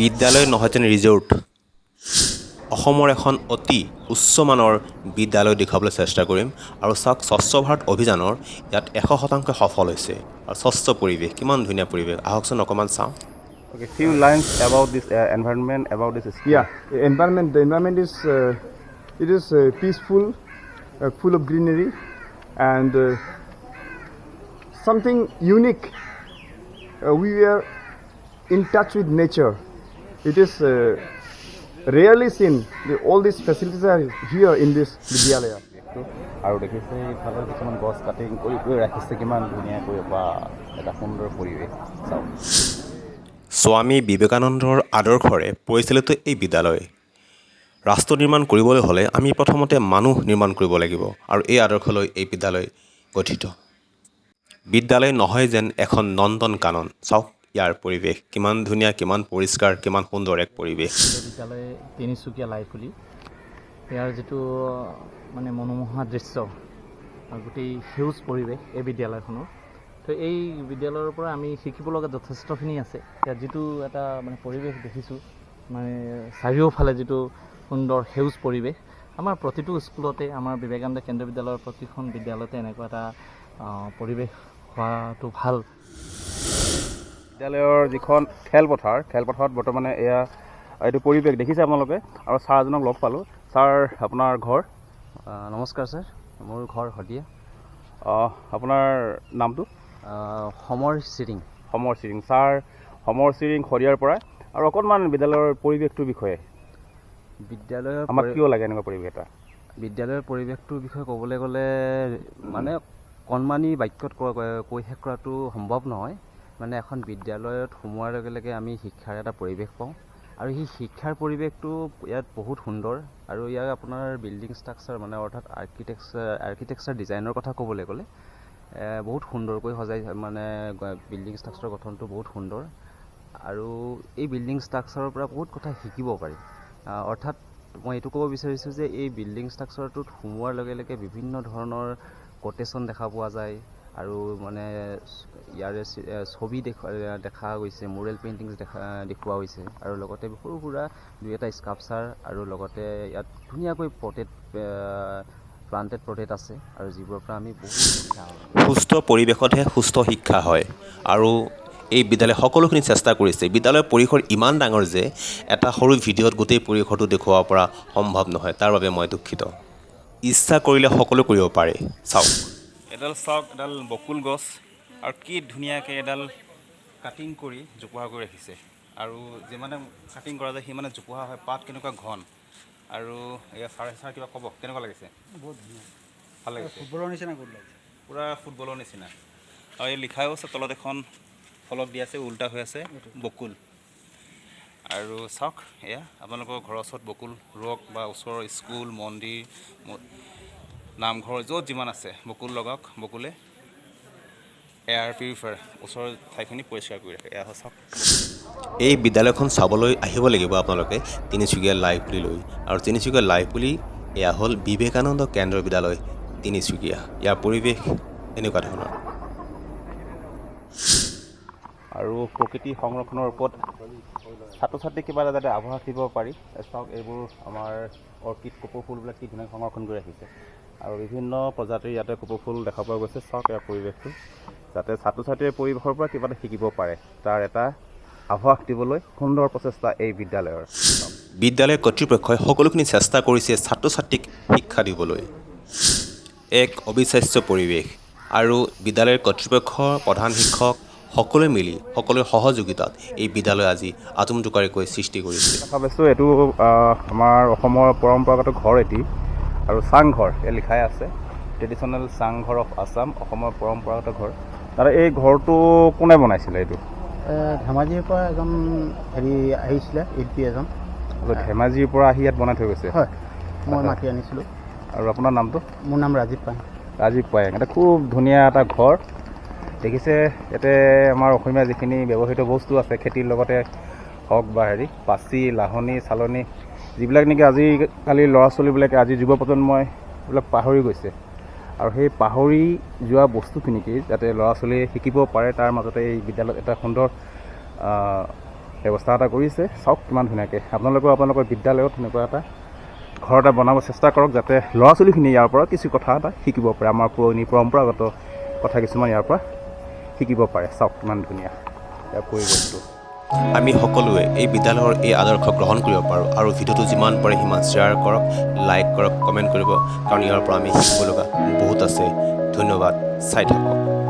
বিদ্যালয় নহয় যেন ৰিজৰ্ট। অসমৰ এখন অতি উচ্চমানৰ বিদ্যালয় দেখুৱাবলৈ চেষ্টা কৰিম। আৰু চাওক স্বচ্ছ ভাৰত অভিযানৰ ইয়াত এশ শতাংশ সফল হৈছে। আৰু স্বচ্ছ পৰিৱেশ কিমান ধুনীয়া পৰিৱেশ। আহকচোন অকণমান চাওঁ। Okay few lines about this environment about this ইয়া environment the environment is it is peaceful full of greenery and something unique we are in touch with nature It is uh, rarely seen. The, all these facilities are here in this Vidyalaya. আৰু দেখিছে ইফালে কিছুমান গছ cutting কৰি কৰি ৰাখিছে কিমান ধুনীয়াকৈ বা এটা সুন্দৰ পৰিৱেশ চাওক স্বামী বিবেকানন্দৰ আদৰ্শৰে পৰিচালিত এই বিদ্যালয় ৰাষ্ট্ৰ নিৰ্মাণ কৰিবলৈ হ'লে আমি প্ৰথমতে মানুহ নিৰ্মাণ কৰিব লাগিব আৰু এই আদৰ্শলৈ এই বিদ্যালয় গঠিত বিদ্যালয় নহয় যেন এখন নন্দন কানন চাওক ইয়াৰ পৰিৱেশ কিমান ধুনীয়া কিমান পৰিষ্কাৰ কিমান সুন্দৰ এক পৰিৱেশ। বিদ্যালয় তিনিচুকীয়া লাইফুলি ইয়াৰ যিটো মানে মনোমোহা দৃশ্য গোটেই সেউজ পৰিৱেশ এই বিদ্যালয়খনৰ। তো এই বিদ্যালয়ৰ পৰা আমি শিকিব লগা যথেষ্টখিনি আছে। ইয়াত যিটো এটা মানে পৰিৱেশ দেখিছোঁ মানে চাৰিওফালে যিটো সুন্দৰ সেউজ পৰিৱেশ। আমাৰ প্ৰতিটো স্কুলতে আমাৰ বিবেকানন্দ কেন্দ্ৰীয় বিদ্যালয়ৰ প্ৰতিখন বিদ্যালয়তে এনেকুৱা এটা পৰিৱেশ হোৱাটো ভাল। বিদ্যালয়ৰ যিখন খেলপথাৰ খেলপথাৰত বৰ্তমানে এয়া এইটো পৰিৱেশ দেখিছে আপোনালোকে আৰু ছাৰ এজনক লগ পালোঁ। ছাৰ আপোনাৰ ঘৰ? নমস্কাৰ ছাৰ মোৰ ঘৰ শদিয়া আপোনাৰ নামটো? সমৰ চিৰিং। সমৰ চিৰিং। ছাৰ সমৰ চিৰিং শদিয়াৰ পৰা। আৰু অকণমান বিদ্যালয়ৰ পৰিৱেশটোৰ বিষয়ে। বিদ্যালয়ৰ আমাক কিয় লাগে এনেকুৱা পৰিৱেশ এটা? বিদ্যালয়ৰ পৰিৱেশটোৰ বিষয়ে ক'বলৈ গ'লে মানে কণমানি বাক্যত কৈ শেষ কৰাটো সম্ভৱ নহয়। মানে এখন বিদ্যালয়ত সোমোৱাৰ লগে লগে আমি শিক্ষাৰ এটা পৰিৱেশ পাওঁ। আৰু সেই শিক্ষাৰ পৰিৱেশটো ইয়াত বহুত সুন্দৰ। আৰু ইয়াৰ আপোনাৰ বিল্ডিং ষ্ট্ৰাকচাৰ মানে অৰ্থাৎ আৰ্কিটেকচাৰ আৰ্কিটেকচাৰ ডিজাইনৰ কথা ক'বলৈ গ'লে বহুত সুন্দৰকৈ সজাই মানে বিল্ডিং ষ্ট্ৰাকচাৰৰ গঠনটো বহুত সুন্দৰ। আৰু এই বিল্ডিং ষ্ট্ৰাকচাৰৰ পৰা বহুত কথা শিকিব পাৰি। অৰ্থাৎ মই এইটো ক'ব বিচাৰিছোঁ যে এই বিল্ডিং ষ্ট্ৰাকচাৰটোত সোমোৱাৰ লগে লগে বিভিন্ন ধৰণৰ কটেশ্যন দেখা পোৱা যায়। আৰু মানে ইয়াৰে ছবি দেখুৱা দেখা গৈছে মুৰেল পেইণ্টিংছ দেখা দেখুওৱা হৈছে। আৰু লগতে সৰু সুৰা দুই এটা স্কাপচাৰ আৰু লগতে ইয়াত ধুনীয়াকৈ পটেড প্লান্টেড পটেড আছে। আৰু যিবোৰৰ পৰা আমি বহুত। সুস্থ পৰিৱেশতহে সুস্থ শিক্ষা হয়। আৰু এই বিদ্যালয়ে সকলোখিনি চেষ্টা কৰিছে। বিদ্যালয়ৰ পৰিসৰ ইমান ডাঙৰ যে এটা সৰু ভিডিঅ'ত গোটেই পৰিসৰটো দেখুৱাব পৰা সম্ভৱ নহয়। তাৰ বাবে মই দুখিত। ইচ্ছা কৰিলে সকলো কৰিব পাৰে। চাওক। এডাল চাওক এডাল বকুল গছ আৰু কি ধুনীয়াকৈ এডাল কাটিং কৰি জোপোহা কৰি ৰাখিছে। আৰু যিমানে কাটিং কৰা যায় সিমানে জোপোহা হয় পাত কেনেকুৱা ঘন। আৰু এয়া ছাৰে ছাৰ কিবা ক'ব কেনেকুৱা লাগিছে? বহুত ধুনীয়া। ভালো লাগিছে। ফুটবলৰ নিচিনা গোল লাগিছে? পূৰা ফুটবলৰ নিচিনা। আৰু এই লিখাও আছে তলত এখন ফলক দি আছে উল্টা হৈ আছে বকুল। আৰু চাওক এয়া আপোনালোকৰ ঘৰৰ ওচৰত বকুল ৰোৱক বা ওচৰৰ স্কুল মন্দিৰ নামঘৰ য'ত যিমান আছে বকুল লগাওক বকুলে এয়াৰ পিউৰিফায়াৰ ওচৰৰ ঠাইখিনি পৰিষ্কাৰ কৰি ৰাখে। এয়া চাওক। এই বিদ্যালয়খন চাবলৈ আহিব লাগিব আপোনালোকে তিনিচুকীয়া লাইব্ৰেৰীলৈ আৰু তিনিচুকীয়া লাইভ বুলি এয়া হ'ল বিবেকানন্দ কেন্দ্ৰীয় বিদ্যালয় তিনিচুকীয়া। ইয়াৰ পৰিৱেশ এনেকুৱা ধৰণৰ। আৰু প্ৰকৃতি সংৰক্ষণৰ ওপৰত ছাত্ৰ ছাত্ৰীক কিবা এটা যাতে আভাস দিব পাৰি চাওক এইবোৰ আমাৰ অৰ্কিড কপৌ ফুলবিলাক কি ধুনীয়াকৈ সংৰক্ষণ কৰি ৰাখিছে। আৰু বিভিন্ন প্ৰজাতিৰ ইয়াতে কপৌ ফুল দেখা পোৱা গৈছে চাওক ইয়াৰ পৰিৱেশটো। যাতে ছাত্ৰ ছাত্ৰীয়ে পৰিৱেশৰ পৰা কিবা এটা শিকিব পাৰে তাৰ এটা আভাস দিবলৈ সুন্দৰ প্ৰচেষ্টা এই বিদ্যালয়ৰ। বিদ্যালয় কৰ্তৃপক্ষই সকলোখিনি চেষ্টা কৰিছে ছাত্ৰ ছাত্ৰীক শিক্ষা দিবলৈ। এক অবিশ্বাস্য পৰিৱেশ আৰু বিদ্যালয়ৰ কৰ্তৃপক্ষ প্ৰধান শিক্ষক সকলোৱে মিলি সকলোৰে সহযোগিতাত এই বিদ্যালয় আজি আটোমটোকাৰিকৈ সৃষ্টি কৰিছে। দেখা পাইছোঁ এইটো আমাৰ অসমৰ পৰম্পৰাগত ঘৰ এটি। আৰু চাংঘৰ এই লিখাই আছে। ট্ৰেডিশ্যনেল চাংঘৰ অফ আছাম অসমৰ পৰম্পৰাগত ঘৰ। দাদা এই ঘৰটো কোনে বনাইছিলে এইটো? ধেমাজিৰ পৰা এজন হেৰি আহিছিলে এল পি এজন ধেমাজিৰ পৰা আহি ইয়াত বনাই থৈ গৈছে? হয় মই মাতি আনিছিলোঁ। আৰু আপোনাৰ নামটো? মোৰ নাম ৰাজীৱ পান। ৰাজীৱ পায়েং। এটা খুব ধুনীয়া এটা ঘৰ। দেখিছে ইয়াতে আমাৰ অসমীয়া যিখিনি ব্যৱহৃত বস্তু আছে খেতিৰ লগতে হওক বা হেৰি পাচি লাহনি চালনি যিবিলাক নেকি আজিকালি ল'ৰা ছোৱালীবিলাকে আজি যুৱ প্ৰজন্মই এইবিলাক পাহৰি গৈছে। আৰু সেই পাহৰি যোৱা বস্তুখিনিকেই যাতে ল'ৰা ছোৱালীয়ে শিকিব পাৰে তাৰ মাজতে এই বিদ্যালয়ত এটা সুন্দৰ ব্যৱস্থা এটা কৰিছে। চাওক কিমান ধুনীয়াকৈ। আপোনালোকেও আপোনালোকৰ বিদ্যালয়ত তেনেকুৱা এটা ঘৰ এটা বনাব চেষ্টা কৰক যাতে ল'ৰা ছোৱালীখিনিয়ে ইয়াৰ পৰা কিছু কথা এটা শিকিব পাৰে। আমাৰ পুৰণি পৰম্পৰাগত কথা কিছুমান ইয়াৰ পৰা শিকিব পাৰে। চাওক কিমান ধুনীয়া। ইয়াৰ পৰিৱেশটো। আমি সকলোৱে এই বিদ্যালয়ৰ এই আদৰ্শ গ্ৰহণ কৰিব পাৰোঁ আৰু ভিডিঅ'টো যিমান পাৰে সিমান শ্বেয়াৰ কৰক লাইক কৰক কমেণ্ট কৰিব কাৰণ ইয়াৰ পৰা আমি শিকিব লগা বহুত আছে। ধন্যবাদ। চাই থাকক।